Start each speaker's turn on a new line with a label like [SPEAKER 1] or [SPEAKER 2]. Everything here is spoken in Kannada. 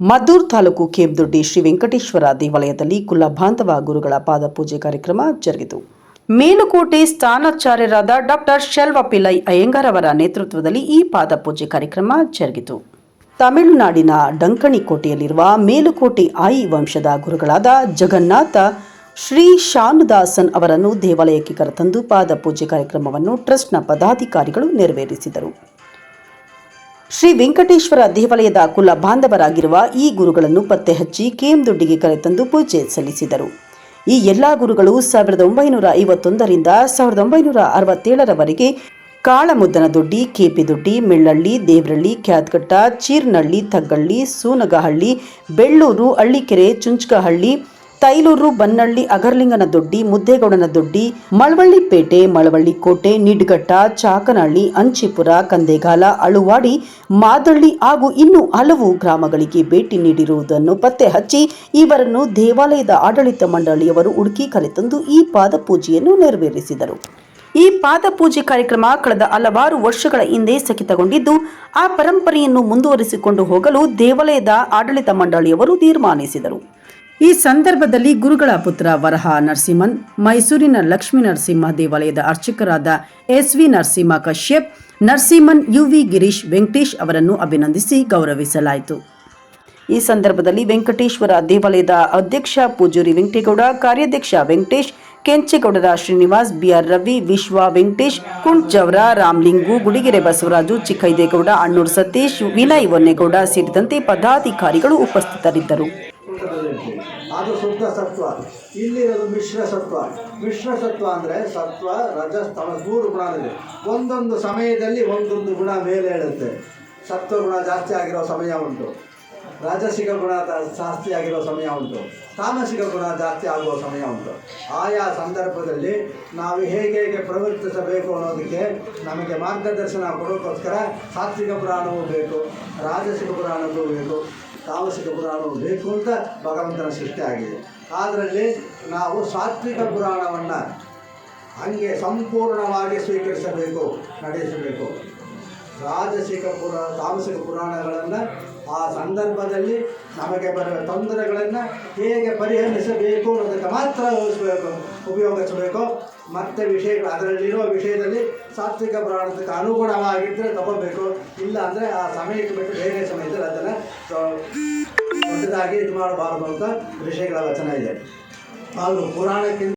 [SPEAKER 1] ಮದ್ದೂರು ತಾಲೂಕು ಕೇಬ್ದೊಡ್ಡಿ ಶ್ರೀ ವೆಂಕಟೇಶ್ವರ ದೇವಾಲಯದಲ್ಲಿ ಕುಲಭಾಂತವ ಗುರುಗಳ ಪಾದಪೂಜೆ ಕಾರ್ಯಕ್ರಮ ಜರುಗಿತು. ಮೇಲುಕೋಟೆ ಸ್ಥಾನಾಚಾರ್ಯರಾದ ಡಾಕ್ಟರ್ ಶೆಲ್ವ ಪಿಲ್ಲೈ ಅಯ್ಯಂಗಾರ್ ಅವರ ನೇತೃತ್ವದಲ್ಲಿ ಈ ಪಾದಪೂಜೆ ಕಾರ್ಯಕ್ರಮ ಜರುಗಿತು. ತಮಿಳುನಾಡಿನ ಡಂಕಣಿಕೋಟೆಯಲ್ಲಿರುವ ಮೇಲುಕೋಟೆ ಆಯಿ ವಂಶದ ಗುರುಗಳಾದ ಜಗನ್ನಾಥ ಶ್ರೀ ಶಾನುದಾಸನ್ ಅವರನ್ನು ದೇವಾಲಯಕ್ಕೆ ಕರೆತಂದು ಪಾದಪೂಜೆ ಕಾರ್ಯಕ್ರಮವನ್ನು ಟ್ರಸ್ಟ್ನ ಪದಾಧಿಕಾರಿಗಳು ನೆರವೇರಿಸಿದರು. ಶ್ರೀ ವೆಂಕಟೇಶ್ವರ ದೇವಾಲಯದ ಕುಲ ಬಾಂಧವರಾಗಿರುವ ಈ ಗುರುಗಳನ್ನು ಪತ್ತೆ ಹಚ್ಚಿ ಕೇಮ್ದೊಡ್ಡಿಗೆ ಕರೆತಂದು ಪೂಜೆ ಸಲ್ಲಿಸಿದರು. ಈ ಎಲ್ಲಾ ಗುರುಗಳು ಸಾವಿರದ ಒಂಬೈನೂರ ಐವತ್ತೊಂದರಿಂದ ಸಾವಿರದ ಒಂಬೈನೂರ ಅರವತ್ತೇಳರವರೆಗೆ ಕಾಳಮುದ್ದನದೊಡ್ಡಿ ಕೇಪಿದೊಡ್ಡಿ ಮೆಳ್ಳಳ್ಳಿ, ದೇವರಳ್ಳಿ ಖ್ಯಾತ್ಗಟ್ಟ ಚೀರ್ನಳ್ಳಿ, ತಗ್ಗಳ್ಳಿ, ಸೂನಗಹಳ್ಳಿ, ಬೆಳ್ಳೂರು ಹಳ್ಳಿಕೆರೆ ಚುಂಚಕಹಳ್ಳಿ ತೈಲೂರು ಬನ್ನಳ್ಳಿ ಅಗರ್ಲಿಂಗನ ದೊಡ್ಡಿ, ಮುದ್ದೇಗೌಡನ ದೊಡ್ಡಿ, ಮಳವಳ್ಳಿ ಪೇಟೆ, ಮಳವಳ್ಳಿ ಕೋಟೆ, ನಿಡ್ಗಟ್ಟ, ಚಾಕನಹಳ್ಳಿ, ಅಂಚಿಪುರ, ಕಂದೇಗಾಲ, ಅಳುವಾಡಿ, ಮಾದಳ್ಳಿ ಹಾಗೂ ಇನ್ನು ಹಲವು ಗ್ರಾಮಗಳಿಗೆ ಭೇಟಿ ನೀಡಿರುವುದನ್ನು ಪತ್ತೆ ಹಚ್ಚಿ ಇವರನ್ನು ದೇವಾಲಯದ ಆಡಳಿತ ಮಂಡಳಿಯವರು ಹುಡುಕಿ ಕರೆತಂದು ಈ ಪಾದಪೂಜೆಯನ್ನು ನೆರವೇರಿಸಿದರು. ಈ ಪಾದಪೂಜೆ ಕಾರ್ಯಕ್ರಮ ಕಳೆದ ಹಲವಾರು ವರ್ಷಗಳ ಹಿಂದೆ ಸ್ಥಗಿತಗೊಂಡಿದ್ದು, ಆ ಪರಂಪರೆಯನ್ನು ಮುಂದುವರಿಸಿಕೊಂಡು ಹೋಗಲು ದೇವಾಲಯದ ಆಡಳಿತ ಮಂಡಳಿಯವರು ತೀರ್ಮಾನಿಸಿದರು. ಈ ಸಂದರ್ಭದಲ್ಲಿ ಗುರುಗಳ ಪುತ್ರ ವರಹ ನರಸಿಂಹನ್, ಮೈಸೂರಿನ ಲಕ್ಷ್ಮೀ ನರಸಿಂಹ ದೇವಾಲಯದ ಅರ್ಚಕರಾದ S V Narasimha Kashyap, Narasimhan UV Girish Venkatesh ಅವರನ್ನು ಅಭಿನಂದಿಸಿ ಗೌರವಿಸಲಾಯಿತು. ಈ ಸಂದರ್ಭದಲ್ಲಿ ವೆಂಕಟೇಶ್ವರ ದೇವಾಲಯದ ಅಧ್ಯಕ್ಷ ಪೂಜೂರಿ ವೆಂಕಟೇಗೌಡ, ಕಾರ್ಯಾಧ್ಯಕ್ಷ ವೆಂಕಟೇಶ್, ಕೆಂಚೇಗೌಡರ ಶ್ರೀನಿವಾಸ್, ಬಿಆರ್ ರವಿ, ವಿಶ್ವ ವೆಂಕಟೇಶ್ ಕುಂಟ್ಜವರ ರಾಮ್ಲಿಂಗು, ಗುಡಿಗೆರೆ ಬಸವರಾಜು, ಚಿಕ್ಕೈದೇಗೌಡ, ಅಣ್ಣೂರು ಸತೀಶ್, ವಿನಯ್ ವನ್ನೇಗೌಡ ಸೇರಿದಂತೆ ಪದಾಧಿಕಾರಿಗಳು ಉಪಸ್ಥಿತರಿದ್ದರು.
[SPEAKER 2] ಅದು ಶುದ್ಧ ಸತ್ವ. ಇಲ್ಲಿರೋದು ಮಿಶ್ರ ಸತ್ವ. ಮಿಶ್ರ ಸತ್ವ ಅಂದರೆ ಸತ್ವ ರಜ ತಮಸ್, ಮೂರು ಗುಣ ಇದೆ. ಒಂದೊಂದು ಸಮಯದಲ್ಲಿ ಒಂದೊಂದು ಗುಣ ಮೇಲೆ ಹೇಳುತ್ತೆ. ಸತ್ವ ಗುಣ ಜಾಸ್ತಿ ಆಗಿರೋ ಸಮಯ ಉಂಟು. ರಾಜಸಿಕ ಗುಣ ಜಾಸ್ತಿ ಆಗಿರೋ ಸಮಯ ಉಂಟು. ತಾಮಸಿಕ ಗುಣ ಜಾಸ್ತಿ ಆಗುವ ಸಮಯ ಉಂಟು. ಆಯಾ ಸಂದರ್ಭದಲ್ಲಿ ನಾವು ಹೇಗೆ ಹೇಗೆ ಪ್ರವರ್ತಿಸಬೇಕು ಅನ್ನೋದಕ್ಕೆ ನಮಗೆ ಮಾರ್ಗದರ್ಶನ ಕೊಡೋಕ್ಕೋಸ್ಕರ ಸಾತ್ವಿಕ ಪುರಾಣವೂ ಬೇಕು, ರಾಜಸಿಕ ಪುರಾಣವೂ ಬೇಕು ತಾಮಸಿಕ ಪುರಾಣವೂ ಬೇಕು ಅಂತ ಭಗವಂತನ ಸೃಷ್ಟಿ ಆಗಿದೆ. ಅದರಲ್ಲಿ ನಾವು ಸಾತ್ವಿಕ ಪುರಾಣವನ್ನು ಹಂಗೆ ಸಂಪೂರ್ಣವಾಗಿ ಸ್ವೀಕರಿಸಬೇಕು, ನಡೆಸಬೇಕು. ರಾಜಸಿಕ ಪುರ ತಾಮಸಿಕ ಪುರಾಣಗಳನ್ನು ಆ ಸಂದರ್ಭದಲ್ಲಿ ನಮಗೆ ಬರುವ ತೊಂದರೆಗಳನ್ನು ಹೇಗೆ ಪರಿಹರಿಸಬೇಕು ಅನ್ನೋದಕ್ಕೆ ಮಾತ್ರ ಉಪಯೋಗಿಸಬೇಕು ಮತ್ತು ವಿಷಯಗಳು, ಅದರಲ್ಲಿರುವ ವಿಷಯದಲ್ಲಿ ಸಾತ್ವಿಕ ಪುರಾಣಕ್ಕೆ ಅನುಗುಣವಾಗಿದ್ದರೆ ತಗೋಬೇಕು. ಇಲ್ಲ ಅಂದರೆ ಆ ಸಮಯಕ್ಕೆ ಬಿಟ್ಟು ಬೇರೆ ಸಮಯದಲ್ಲಿ ಅದನ್ನು ದೊಡ್ಡದಾಗಿ ಇದು ಮಾಡಬಾರ್ದು ಅಂತ ವಿಷಯಗಳ ವಚನ ಇದೆ. ಹಾಗೂ ಪುರಾಣಕ್ಕಿಂತ